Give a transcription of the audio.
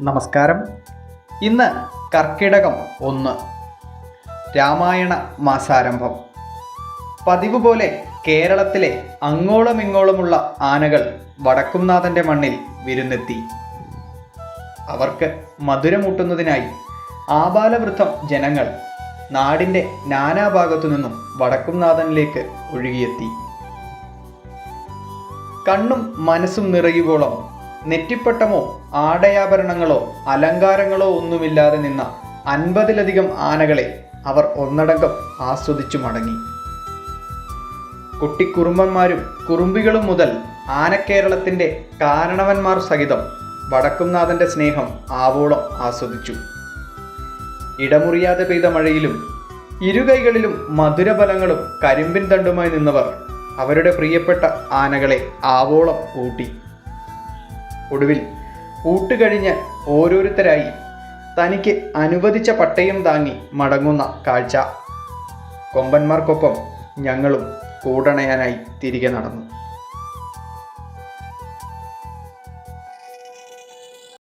നമസ്കാരം. ഇന്ന് കർക്കിടകം ഒന്ന്. രാമായണ മാസാരംഭം. പതിവ് പോലെ കേരളത്തിലെ അങ്ങോളമിങ്ങോളമുള്ള ആനകൾ വടക്കുംനാഥന്റെ മണ്ണിൽ വിരുന്നെത്തി. അവർക്ക് മധുരമൂട്ടുന്നതിനായി ആബാലവൃദ്ധം ജനങ്ങൾ നാടിന്റെ നാനാഭാഗത്തു നിന്നും വടക്കുംനാഥനിലേക്ക് ഒഴുകിയെത്തി. കണ്ണും മനസ്സും നിറയുവോളം നെറ്റിപ്പട്ടമോ ആടയാഭരണങ്ങളോ അലങ്കാരങ്ങളോ ഒന്നുമില്ലാതെ നിന്ന അൻപതിലധികം ആനകളെ അവർ ഒന്നടങ്കം ആസ്വദിച്ചു മടങ്ങി. കുട്ടിക്കുറുമ്പന്മാരും കുറുമ്പികളും മുതൽ ആനക്കേരളത്തിന്റെ കാരണവന്മാർ സഹിതം വടക്കുംനാഥന്റെ സ്നേഹം ആവോളം ആസ്വദിച്ചു. ഇടമുറിയാതെ പെയ്ത മഴയിലും ഇരുകൈകളിലും മധുരഫലങ്ങളും കരിമ്പിൻ തണ്ടുമായി നിന്നവർ അവരുടെ പ്രിയപ്പെട്ട ആനകളെ ആവോളം ഊട്ടി. ഒടുവിൽ ഊട്ടുകഴിഞ്ഞ് ഓരോരുത്തരായി തനിക്ക് അനുവദിച്ച പട്ടയം താങ്ങി മടങ്ങുന്ന കാഴ്ച. കൊമ്പന്മാർക്കൊപ്പം ഞങ്ങളും കൂടണയാനായി തിരികെ നടന്നു.